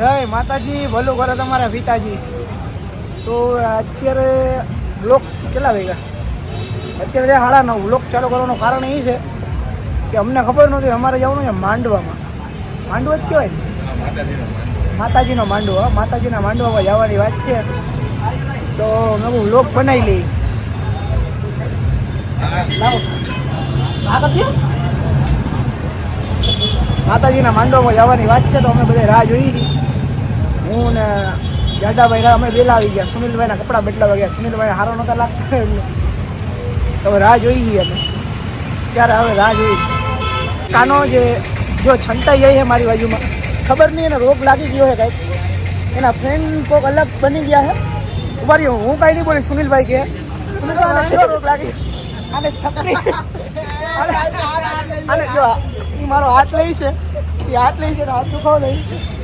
જય માતાજી ભલું કરે તમારા પિતાજી. તો અત્યારે બ્લોક કેટલા વાગ્યા? અત્યારે સાડા નવ બ્લોક ચાલુ કરવાનું કારણ એ છે કે અમને ખબર નહોતી અમારે જવાનું છે માંડવામાં. માંડવો જ કહેવાય ને? માતાજીનો માંડવો. હા, માતાજીના માંડવામાં જવાની વાત છે. તો મેં હું બ્લોક બનાવી લઈ માતાજીના માંડવામાં જવાની વાત છે તો અમે બધા રાહ જોઈ છીએ. હું ને જાડાભાઈ અમે વેલા આવી ગયા. સુનિલભાઈના કપડાં બદલાવા ગયા. સુનિલભાઈ હારો નહોતા લાગતા હવે રાહ જોઈ ગઈ અમે. ત્યારે હવે રાહ જોઈ કાનો જે, જો છંટાઈ જાય છે મારી બાજુમાં. ખબર નહીં, એને રોગ લાગી ગયો છે કાંઈક. એના ફ્રેન્ડ કોઈક અલગ બની ગયા છે. ઊભા રહ્યો. હું કાંઈ નહીં બોલી, સુનિલભાઈ કે સુનિલભાઈ કેવો રોગ લાગી? અને છકરી આને જો એ મારો હાથ લઈ છે. એ હાથ લઈ છે હાથ દુખાવો લઈ.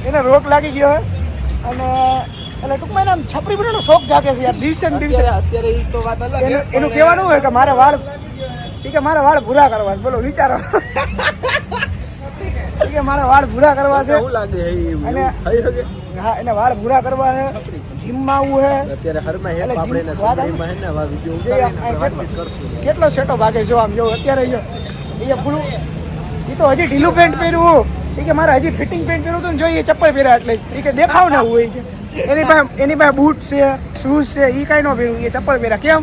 એને રોગ લાગી ગયો છે. અને એટલે ટૂંકમાં એને આમ છપરી બનાવવાનો શોખ જાગે છે યાર દિવસે ને દિવસે. અત્યારે એ તો વાત અલગ એનું કહેવાનું હોય કે મારે વાળ ઈ કે મારે વાળ ભૂરા કરવા બોલો વિચારો. કે મારે વાળ ભૂરા કરવા છે. એવું લાગે અને- હા એને વાળ ભૂરા કરવા છે. જીમમાં આવું છે. અત્યારે હરમાં હેલ આપણે વાત સુંદરીમાં હે ને આવા વીડિયો ઉતારીને કરશું. કેટલો સેટો ભાગે જો આમ જો અત્યારે જો એ પૂરું એ તો હજી ઢીલું પેન્ટ પહેર્યું. એ કે મારે હજી ફિટિંગ પેન્ટ પહેર્યું હતું ને જોઈએ ચપ્પલ પહેર્યા એટલે. એ કે દેખાવ ને હોય કે એની પાસે એની પાસે બૂટ છે શૂઝ છે એ કાંઈ ન પહેર્યું. એ ચપ્પલ પહેર્યા. કેમ?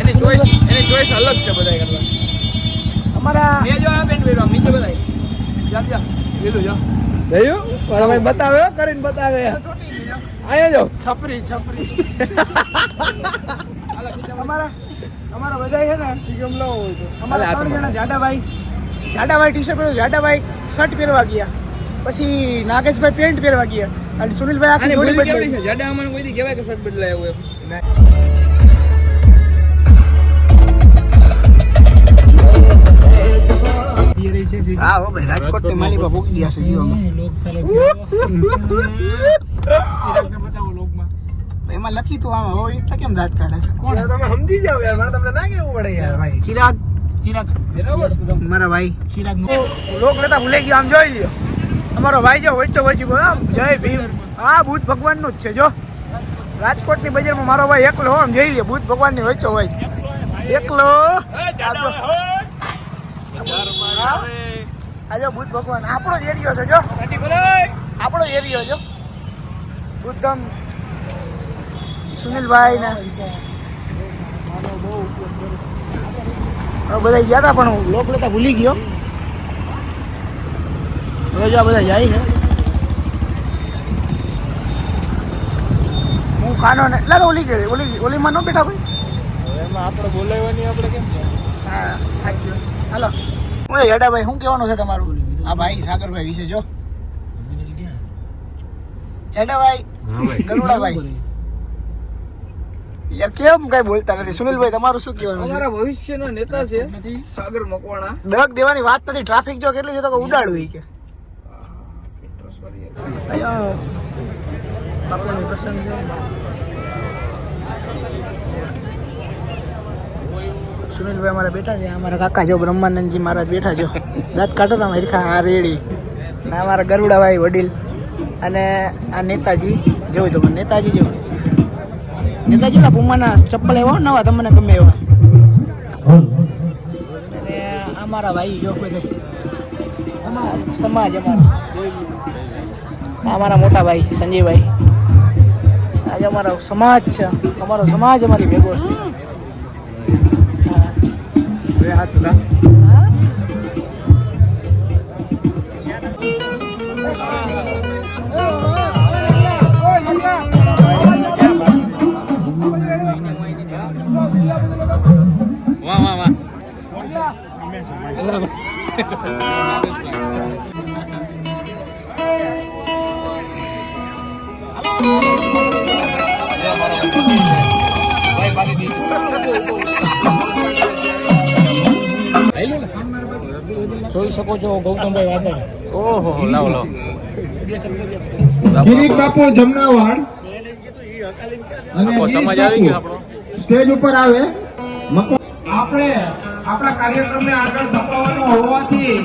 એની ચોઈસ એની ચોઈસ અલગ છે બધા કરતા. અમારા મેં જો આ પેન્ટ પહેર્યો નીચે બધા જા જા. લીલું જો. જોયું મારા ભાઈ બતાવે હો, કરીને બતાવે. ચોટી ગયું જો. અહીંયા જો. છપરી છપરી. આલા ખીચામાં અમારા અમારા બધા છે ને હોય તો અમારા ત્રણ જણા જાડાભાઈ જાડાભાઈ ટી શર્ટ પહેર્યું જાડાભાઈ શર્ટ પહેરવા ગયા. પછી નાગેશભાઈ પેન્ટ પહેરવા ગયા. અને સુનિલભાઈ આખી જોડી બદલાઈ. છે. જાડા અમને કોઈ દી કહેવાય કે શર્ટ બદલાય એવું હા હો ભાઈ રાજકોટની માલી પર ભૂકી ગયા છે જીવો એમાં લખી તું આમાં હોય રીતના કેમ દાંત કાઢે છે? કોણ? તમે સમજી જાવ યાર મારે તમને ના કેવું પડે યાર ભાઈ. ચિરાગ. ચિરાગ. બરાબર. મારા ભાઈ. ચિરાગ લોક લેતા ભૂલે ગયો આમ જોઈ લ્યો. અમારો ભાઈ જો વચ્ચો વચ્ચો ગયો આમ. જય ભીમ. હા બુદ્ધ ભગવાનનું જ છે જો. રાજકોટની બજારમાં મારો ભાઈ એકલો હો, આમ જઈ લે બુદ્ધ ભગવાનની વચ્ચો હોય. એકલો. આજે આ જો. બુદ્ધ ભગવાન. આપણો જ એરિયો છે જો. આપણો જ એરિયો જો. બુદ્ધમ સુનિલભાઈ ને બધા ગયા હતા પણ હું લોક લેતા ભૂલી ગયો. હવે જો આ બધા જાય છે. હું કાનો ને એટલે તો ઓલી કરી ઓલી ઓલીમાં ન બેઠા ભાઈ એમાં આપણે બોલાવવાની આપણે કેમ? હા સાચી વાત. હાલો. હું હેડાભાઈ શું કહેવાનું છે તમારું? આ ભાઈ સાગરભાઈ વિશે જો. હેડાભાઈ ગરુડાભાઈ. યાર કેમ કઈ બોલતા નથી? સુનિલભાઈ તમારું શું કહેવાનું અમારા ભવિષ્યના નેતા છે સાગર મકવાણા. દગ દેવાની વાત નથી ટ્રાફિક જો કેટલી છે તો કે ઉડાડવું ઈ કે. સુનિલભાઈ અમારા બેઠા છે અમારા કાકા જો બ્રહ્માનંદજી મહારાજ બેઠા છો દાંત કાઢો તમે હરખા આ રેડી. ને અમારા ગરુડાભાઈ વડીલ અને આ નેતાજી જોયું તમે નેતાજી જો. નેતાજી ના પુમાના ચપ્પલ એવા નવા તમને ગમે એવા. અને અમારા ભાઈ જો બધે. સમાજ સમાજ અમારો. આ અમારા મોટા ભાઈ સંજયભાઈ. આજે અમારો સમાજ છે. અમારો સમાજ અમારી ભેગો છે. હા. વાહ વાહ વાહ. જોઈ શકો છો ગૌતમભાઈ વાતર ઓહો લાવ લાવ. કિરીટ બાપુ જમનાવાડ. અને સમાજ આવી ગયો આપણો. સ્ટેજ ઉપર આવે આપણે આપણા કાર્યક્રમને આગળ ધપાવવાનો હોવાથી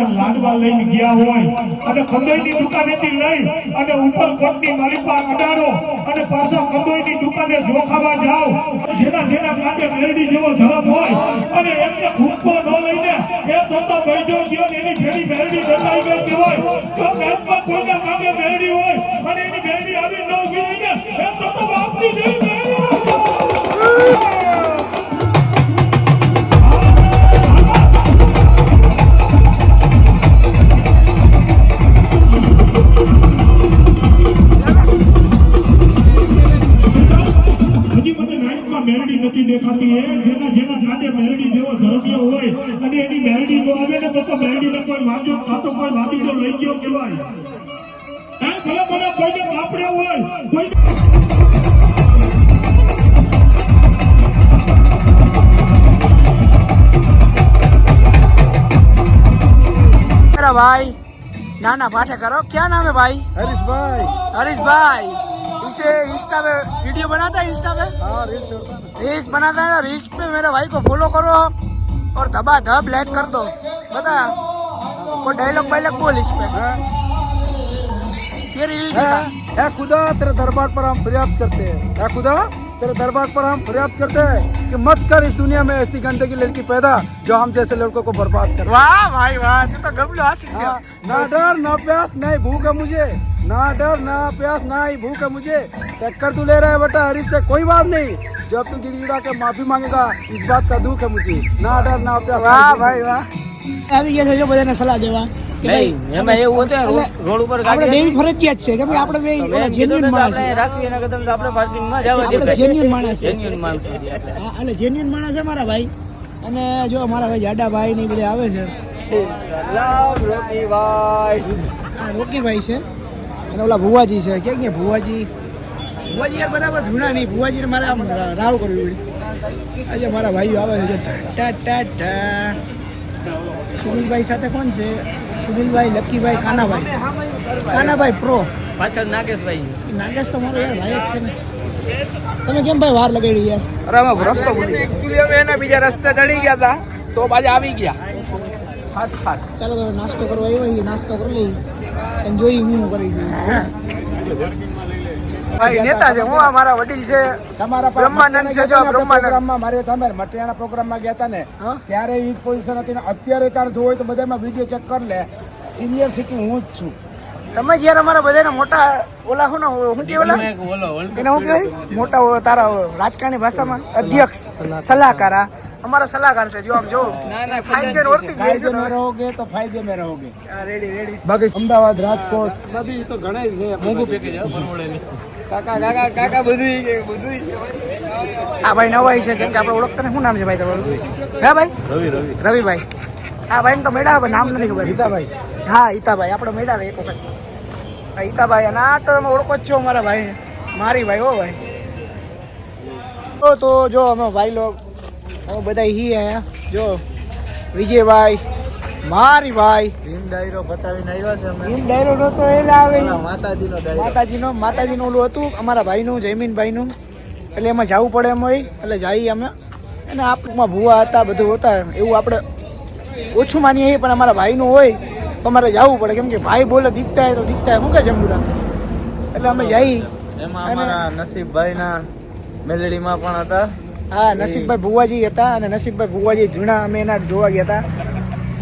હવાસે લાડવા લઈને ગયા હોય. અને કંદોઈની દુકાનેથી લઈ અને ઉપર કોટની માલિકા અડાડો અને પાછો કંદોઈની દુકાને જોખાવા જાઓ. જેના જેના કાંડે મેરડી જેવો જવાબ હોય અને એમને ભૂખો ન લઈને એ તો તો ગઈજો ગયો એની ભેડી મેરડી દટાઈ ગઈ કહેવાય જો બેંકમાં કોઈના કાંડે મેરડી હોય અને એની મેરડી આવી ન ગઈ હોય એ તો તો બાપની જેવી મેરડી मेरा भाई नाना पाठेकर हो क्या नाम है भाई હરીશ ભાઈ हरीश भाई इसे इंस्टा पे वीडियो बनाता है इंस्टा पे હા રીલ છોડતા ને रील्स बनाता है ना रील्स पे मेरे भाई को फॉलो करो और दबा धब लाइक कर दो बता कोई डायलॉग वायलॉग बोल इस पे हाँ? ये रील है दिखा है खुदा तेरे दरबार पर हम फरियाद करते हैं है खुदा तेरे दरबार पर हम फरियाद करते हैं कि मत कर इस दुनिया में ऐसी गंदगी लड़की पैदा जो हम जैसे लड़कों को बर्बाद कर वाह भाई वाह तू तो गबला हाँ, ना डर ना प्यास ना ही भूख है मुझे। ना डर ना प्यास ना ही भूख है मुझे। टक्कर तू ले रहा है बेटा हरीश से कोई बात नहीं। जब तू गिड़गिड़ा के माफ़ी मांगेगा इस बात का दुख है मुझे। ना डर ना प्यास वाह भाई वाह। अभी ये सोचो बोले नसल आ जावा ભાઈ, નહીં એમાં એવું હતું રોડ ઉપર આપણે દેવી ફરજિયાત છે કેમ કે આપણે બે માણસ છે. રાખવી એના કરતા તો આપણે પાર્કિંગમાં જવા આપણે genuine માણસ છે. માણસ છીએ આપણે. હા, એટલે જેન્યુઅન માણસ છે મારા ભાઈ. અને જો મારા ભાઈ જાડા ભાઈ ને બધા આવે છે. આ રોકીભાઈ છે. અને ઓલા ભુવાજી છે. ક્યાં ક્યાં ભુવાજી? ભુવાજી યાર બરાબર જૂના નહીં. ભુવાજીને મારે આમ રાવ કરવી પડશે આજે મારા ભાઈઓ આવે છે. ટા ટા ટા. સુનિલભાઈ સાથે કોણ છે? સુનિલભાઈ લક્કીભાઈ કાનાભાઈ. કાનાભાઈ પ્રો પાછળ નાગેશભાઈ. નાગેશ તો મારો યાર ભાઈ જ છે ને. તમે કેમ ભાઈ વાર લગાડી યાર? અરે અમે રસ્તો ભૂલી Actually અમે એના બીજા રસ્તે ચડી ગયા હતા તો પાછા આવી ગયા. ખાસ ખાસ. ચાલો તમે નાસ્તો કરવા આવ્યો નાસ્તો કરી લઈ અને જોઈ હું કરી છું ભાઈ નેતા છે. હું અમારા વડીલ છે. તમારા બ્રહ્માનંદ છે. જો પ્રોગ્રામમાં મારે તમે મટિયાણા પ્રોગ્રામમાં ગયા હતા ને ત્યારે એ પોઝિશન હતી ને અત્યારે તારે જોવું હોય તો બધામાં વીડિયો ચેક કર લે. સિનિયર સિટી હું જ છું. તમે જ્યારે અમારા બધાના મોટા ઓલા હું ના હું કે ઓલા? એને શું કહેવાય? મોટા તારા રાજકારણી ભાષામાં અધ્યક્ષ સલાહકાર. આ અમારા સલાહકાર છે જો આમ જો. ના, ના, ખાઈ ગઈને ઓળખી જ ફાયદે જાય મેં છે રહોગે તો ફાયદે મેં રહોગે રેડી રેડી બાકી અમદાવાદ રાજકોટ. બધી તો ઘણા છે મોંઘું પેકેજ કાકા કાકા કાકા બધું કે બધું આ ભાઈ નવાઈ છે કેમ કે આપણે ઓળખતા ને શું નામ છે ભાઈ તમારું? હા ભાઈ? રવિ રવિ. રવિભાઈ. હા ભાઈ તો મેળા નામ નથી ખબર. ગીતાભાઈ હા ઈતાભાઈ. આપણે મેળા એક વખત. હા ઈતાભાઈ અને આ તો તમે ઓળખો જ છો મારા ભાઈ મારી ભાઈ હો ભાઈ. તો તો જો અમે ભાઈ લોગ અમે બધા હી આયા જો વિજયભાઈ મારી ભાઈ. ભીમ ડાયરો બતાવીને આવ્યા છે અમે. ભીમ ડાયરો નતો એટલે આવે. ઈ. માતાજીનો ડાયરો. માતાજીનો માતાજીનું ઓલું હતું અમારા ભાઈનું જયમીનભાઈનું. એટલે એમાં જવું પડે એમ હોય. એટલે જઈએ અમે. અને આપણમાં ભૂવા હતા બધું હતા એવું આપણે ઓછું માનીએ છીએ, પણ અમારા ભાઈનું હોય તો અમારે જવું પડે. કેમ કે ભાઈ બોલે દીખતા હોય તો દીખતા હોય શું કે જંબુરા એટલે અમે જઈ એમાં અમારા નસીબભાઈના મેલેડીમાં પણ હતા. હા નસીબભાઈ ભુવાજી હતા અને નસીબભાઈ ભુવાજી જૂના અમે એના જોવા ગયા હતા.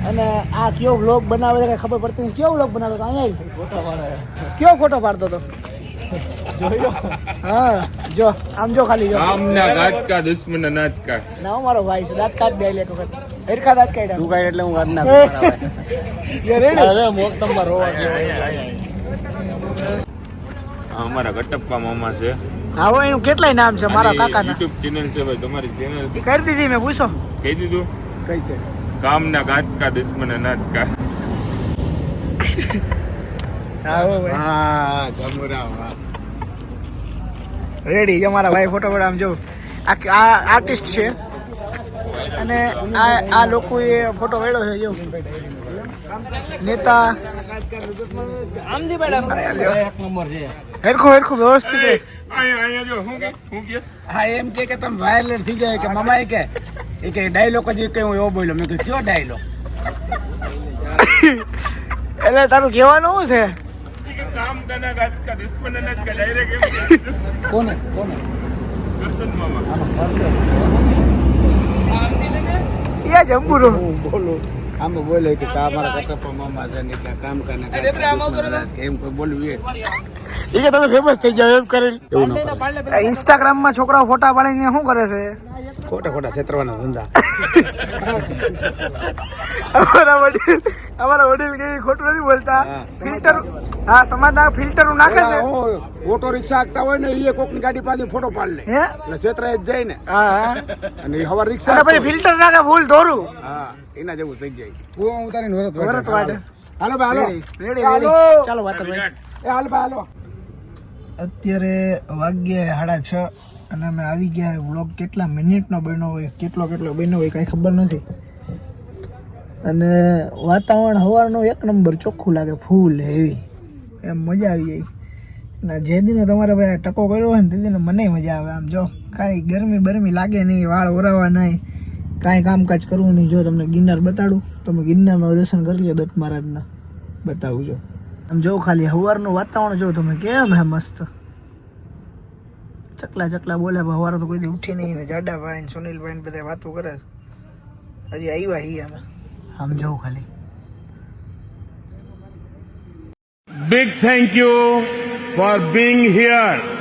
અને આ કયો વ્લોગ બનાવે છે ખબર પડતી નથી કયો વ્લોગ બનાવતો અહીંયા કયો ફોટો પાડતો હતો? હા જો આમ જો ખાલી જો. આમના ઘાટ કા દુશ્મન અનાજ કા ના મારો ભાઈ છે. દાંત કાઢ દે એક વખત. હરખા દાંત કાઢ્યા. તું કાઢ એટલે હું વાત ના You રોવા આ અમારા ગટપ્પા મામા છે. હા હો, એનું કેટલાય નામ છે મારા કાકાના? યુટ્યુબ ચેનલ છે ભાઈ તમારી ચેનલ એ કરી દીધી મેં પૂછો. કહી દીધું? કઈ છે? કામના ઘાટ કા દુશ્મન અનાજ કા હા હો ભાઈ હા. જમુરા વાહ રેડી જો મારા ભાઈ ફોટો આમ જો. આ આ આર્ટિસ્ટ છે. અને આ આ લોકોએ ફોટો વેડ્યો છે જો. નેતા હેરખો હેરખો વ્યવસ્થિત હે. અહીંયા અહીંયા જો હું કે હું એમ કે કે તમે વાયરલેસ થઈ જાય કે મામા કે એ કે ડાયલોગ જ કે હું એવો બોલ્યો. મેં કીધું કયો ડાયલોગ એટલે તારું કહેવાનું શું છે? કામ કાના ઘાટ કા દુશ્મન અનાજ કા ડાયરેક્ટ એમ કોને કોને? કરશન મામા. એ જંબુરો. હું બોલું. આમ બોલે કે કા મારા કટપ્પા મામા છે ને કામ કરે એમ કોઈ બોલવું એ કે તમે ફેમસ થઈ જાવ એમ કરી એવું ન કરે ઇન્સ્ટાગ્રામમાં છોકરાઓ ફોટા પાડીને શું કરે છે? ખોટા ખોટા છેતરવાના ધંધા. અમારા વડીલ અમારા વડીલ કે ખોટું નથી બોલતા. ફિલ્ટર હા સમાજના ફિલ્ટર નાખે છે. ઓટો રિક્ષા આગતા હોય ને એ કોકની ગાડી પાસે ફોટો પાડ લે. એટલે છેતરાય જ જાય ને. હા હા. અને એ રિક્ષા પછી ફિલ્ટર નાખે ભૂલ ધોરું. હા એના જેવું થઈ જાય. હું ઉતારીને વરત વરત વાડે હાલો ભાઈ હાલો. રેડી રેડી ચાલો વાત ભાઈ એ હાલ ભાઈ હાલો. અત્યારે વાગ્યા સાડા છ અને અમે આવી ગયા વ્લોગ કેટલા મિનિટનો બન્યો હોય, કેટલો કેટલો બન્યો હોય કાંઈ ખબર નથી. અને વાતાવરણ સવારનું એક નંબર ચોખ્ખું લાગે, ફૂલ હેવી એમ મજા આવી જાય. અને જે દિનો તમારે ભાઈ ટકો કર્યો હોય ને તે દિને મને મજા આવે. આમ જો, કાંઈ ગરમી બરમી લાગે નહીં, વાળ ઓરાવા નહીં, કાંઈ કામકાજ કરવું નહીં. જો તમને ગિરનાર બતાડું, તમે ગિરનારમાં દર્શન કરી લો દત્ત મહારાજના. બતાવું જો આમ જો ખાલી સવારનું વાતાવરણ જો તમે, કેમ હે મસ્ત? ચકલા ચકલા બોલે સવારે તો કોઈ દી ઉઠી નહીં ને, જાડાભાઈ ને સુનિલભાઈ ને બધા વાતો કરે હજી આવ્યા હી અમે. આમ જો ખાલી. Big thank you for being here.